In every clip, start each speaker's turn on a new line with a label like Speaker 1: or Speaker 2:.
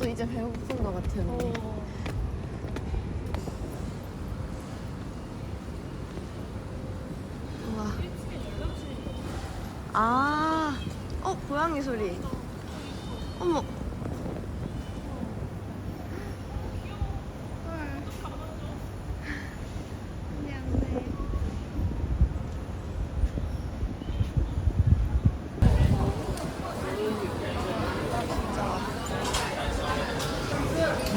Speaker 1: 나도 이제 배고픈 것 같아. 언니. 우와. 아, 어 고양이 소리. 어머. 헐. 안돼 안돼.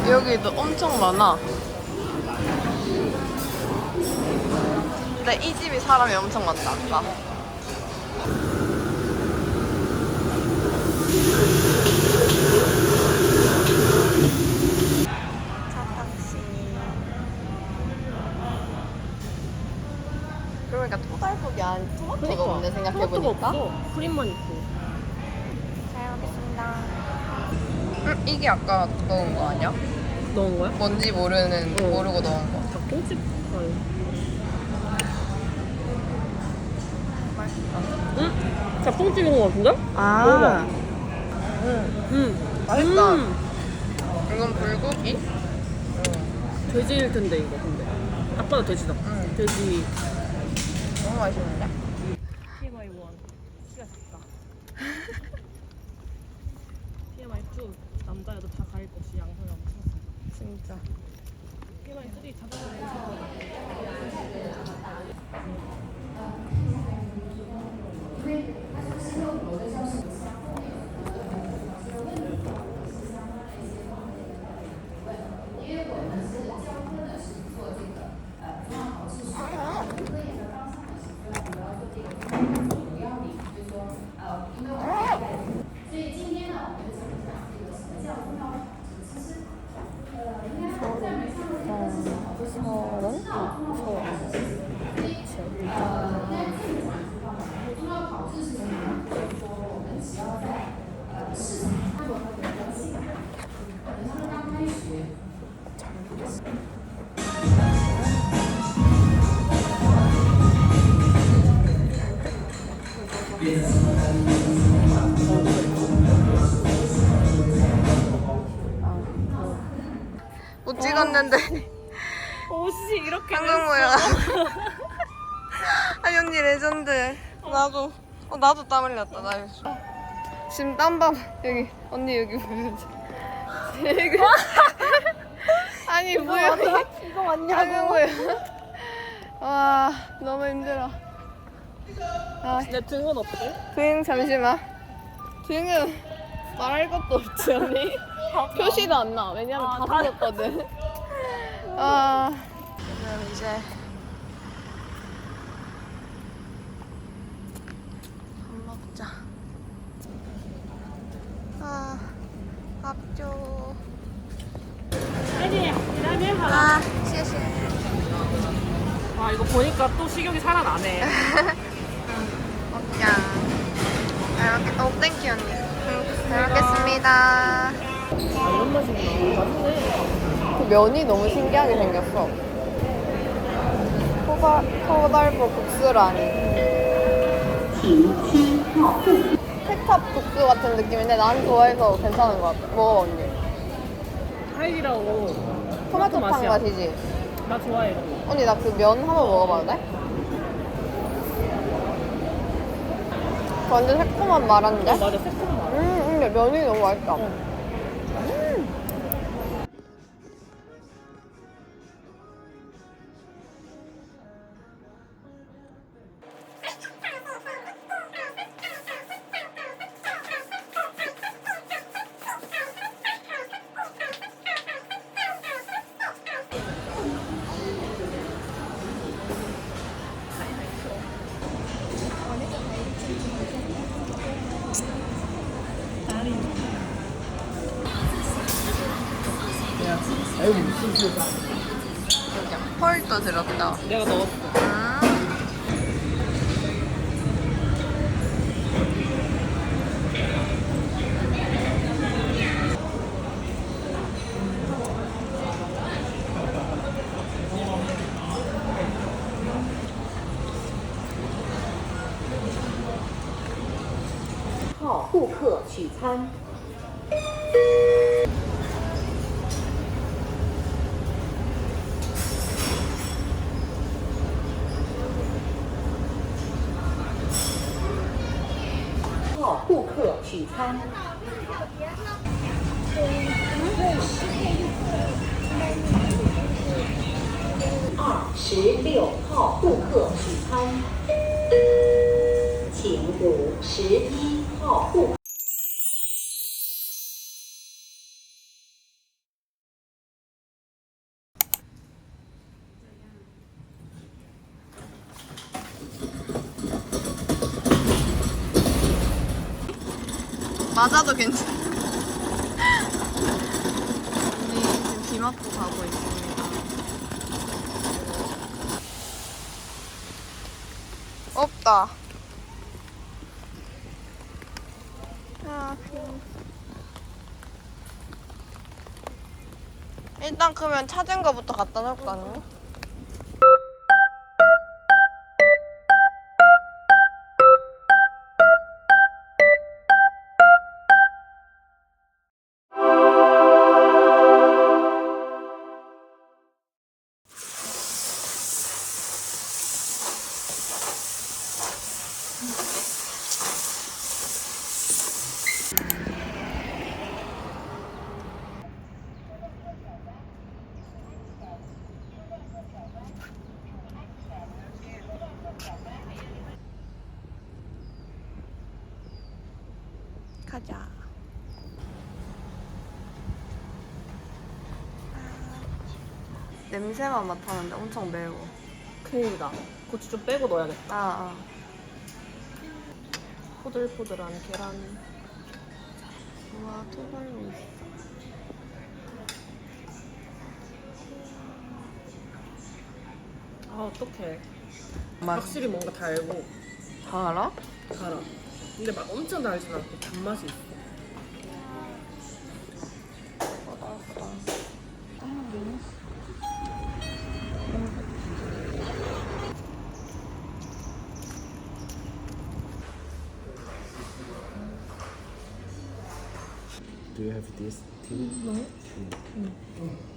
Speaker 1: 여기도 엄청 많아. 근데 이 집이 사람이 엄청 많다, 아까. 그러니까 토달복이 안 토마토가 없네 생각해보니까.
Speaker 2: 크림만 있고.
Speaker 1: 잘 먹겠습니다. 응, 이게 아까 넣은 거 아니야?
Speaker 2: 넣은 거야?
Speaker 1: 뭔지 모르는
Speaker 2: 어.
Speaker 1: 모르고 넣은 거.
Speaker 2: 닭똥집. 응? 닭똥집인 거 같은데?
Speaker 1: 아,
Speaker 2: 응.
Speaker 1: 맛있다.
Speaker 2: 음.
Speaker 1: 이건 불고기?
Speaker 2: 돼지일 텐데 이거 근데. 딱 봐도 돼지다.
Speaker 1: 응.
Speaker 2: 돼지.
Speaker 1: 너무 맛있는데?
Speaker 2: TMI 1 키가 작다. TMI 2 남자여도 다 가릴 것이 양성이 엄청 세.
Speaker 1: 진짜. 찍었는데
Speaker 2: 옷이 이렇게
Speaker 1: 한국 모양. 아 언니 레전드. 나도 어 나도 땀 흘렸다 나 이거. 지금 땀봐 여기 언니 여기 보여줘. 지금 아니 뭐야
Speaker 2: 이거
Speaker 1: 한국 모양. 와 너무 힘들어. 아
Speaker 2: 내 등은 어때?
Speaker 1: 등 잠시만. 등은 말할 것도 없지 언니. 표시도 안 나. 왜냐면
Speaker 2: 아,
Speaker 1: 다
Speaker 2: 다-
Speaker 1: 젖었거든. 아 그럼 이제 밥 먹자. 아, 밥 줘. 아,
Speaker 2: 谢谢.아 이거 보니까 또 식욕이 살아나네.
Speaker 1: 먹자. 잘 먹겠, 어, 땡큐 언니. 응, 잘 먹겠습니다.
Speaker 2: 아 이런 맛이구나. 맛있네.
Speaker 1: 그 면이 너무 신기하게 생겼어. 토가, 토달보 국수라니. 케찹 국수 같은 느낌인데 난 좋아해서 괜찮은 것 같아. 먹어 언니.
Speaker 2: 하이라고
Speaker 1: 토마토 탕
Speaker 2: 맛이야.
Speaker 1: 맛이지?
Speaker 2: 나 좋아해 거.
Speaker 1: 언니 나 그 면 한번 먹어봐도 돼? 그 완전 새콤한 말한데?
Speaker 2: 어, 맞아 새콤한 맛.
Speaker 1: 음, 근데 면이 너무 맛있다.
Speaker 2: 어.
Speaker 1: 펄도 들었다.
Speaker 2: 내가 넣었어
Speaker 3: 顾客取餐。二十六号顾客取餐，请五十一号顾客客。
Speaker 1: 맞아도 괜찮아. 언니 지금 비 맞고 가고 있습니다. 없다. 아, 비. 일단 그러면 찾은 거부터 갖다 놓을까 언 가자. 냄새만 맡았는데 엄청 매워.
Speaker 2: 큰일이다. 고추 좀 빼고 넣어야겠다.
Speaker 1: 아, 아.
Speaker 2: 포들포들한 계란.
Speaker 1: 우와, 토발로 있어.
Speaker 2: 아 어떡해.
Speaker 1: 맛
Speaker 2: 확실히 뭔가 달고
Speaker 1: 다 알아?
Speaker 2: 달아. 근데 막 엄청 달진 않고 단맛이 있어.
Speaker 4: Do you have this tea?
Speaker 2: No.
Speaker 4: 아,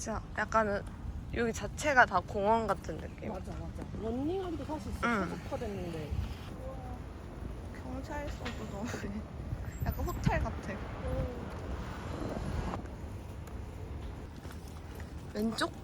Speaker 1: 진짜 약간은 여기 자체가 다 공원 같은 느낌.
Speaker 2: 맞아 맞아. 런닝하기도 사실
Speaker 1: 응.
Speaker 2: 최적화됐는데.
Speaker 1: 경찰서도 너무 약간 호텔 같아. 왼쪽?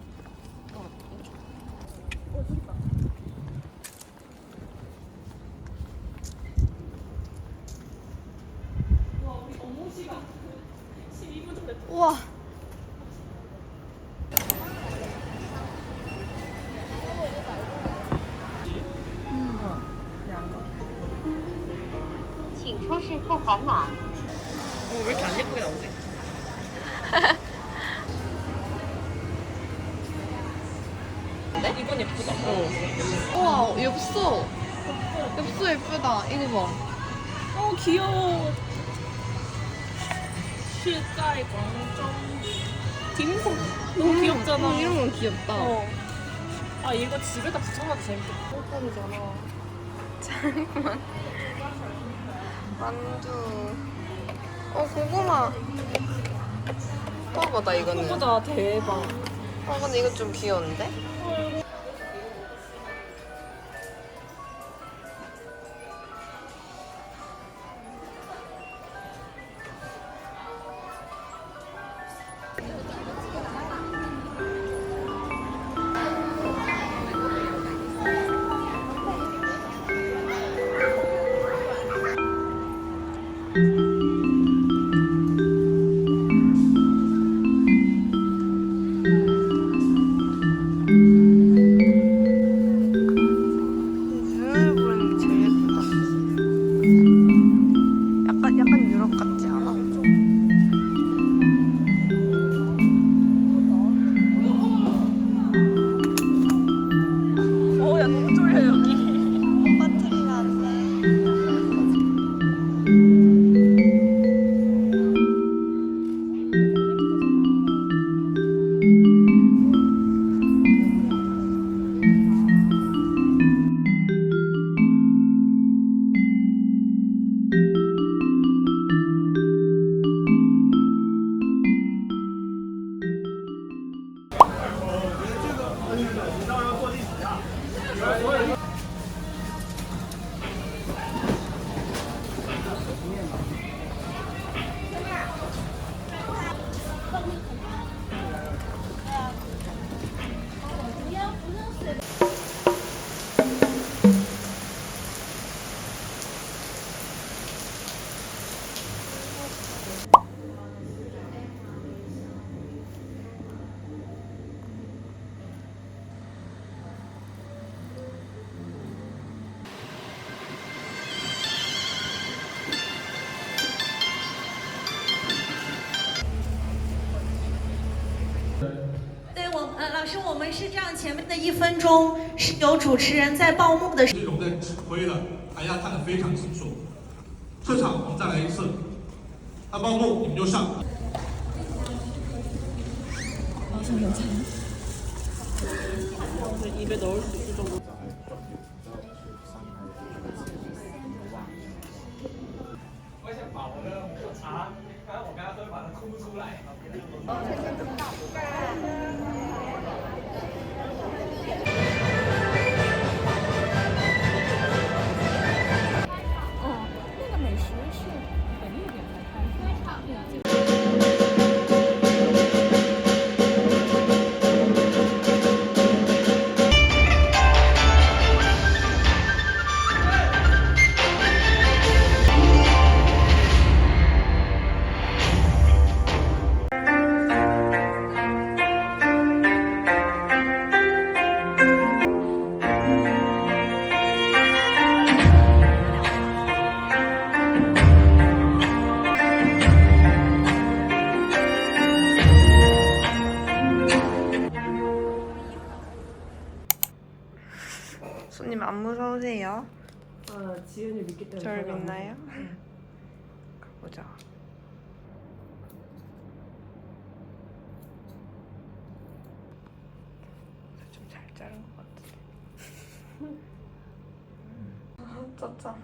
Speaker 2: 귀여워. 실가의 광점 딤섬 너무 귀엽잖아.
Speaker 1: 어, 이런 건 귀엽다.
Speaker 2: 어. 아 이거 집에다 붙여놔도 재밌겠다. 꿀꿀이잖아.
Speaker 1: 잠깐만. 만두. 어, 고구마. 봐봐, 나 이거는.
Speaker 2: 예쁘다 대박.
Speaker 1: 어, 근데 이거 좀 귀여운데?
Speaker 5: 前面的一分钟是由主持人在报幕的时，
Speaker 6: 这种在指挥的，大家看的非常清楚。这场我们再来一次，他报幕你们就上。
Speaker 1: 안 무서우세요?
Speaker 2: 아, 지은이 믿기 때문에.
Speaker 1: 저를
Speaker 2: 전혀 안
Speaker 1: 믿나요? 가보자. 좀 잘 자른 것 같은데. 짰잖아.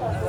Speaker 1: 어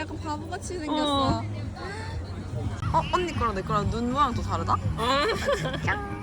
Speaker 1: 약간 바보같이 생겼어. 어 언니 거랑 내 거랑 눈 모양 또 다르다? 짱.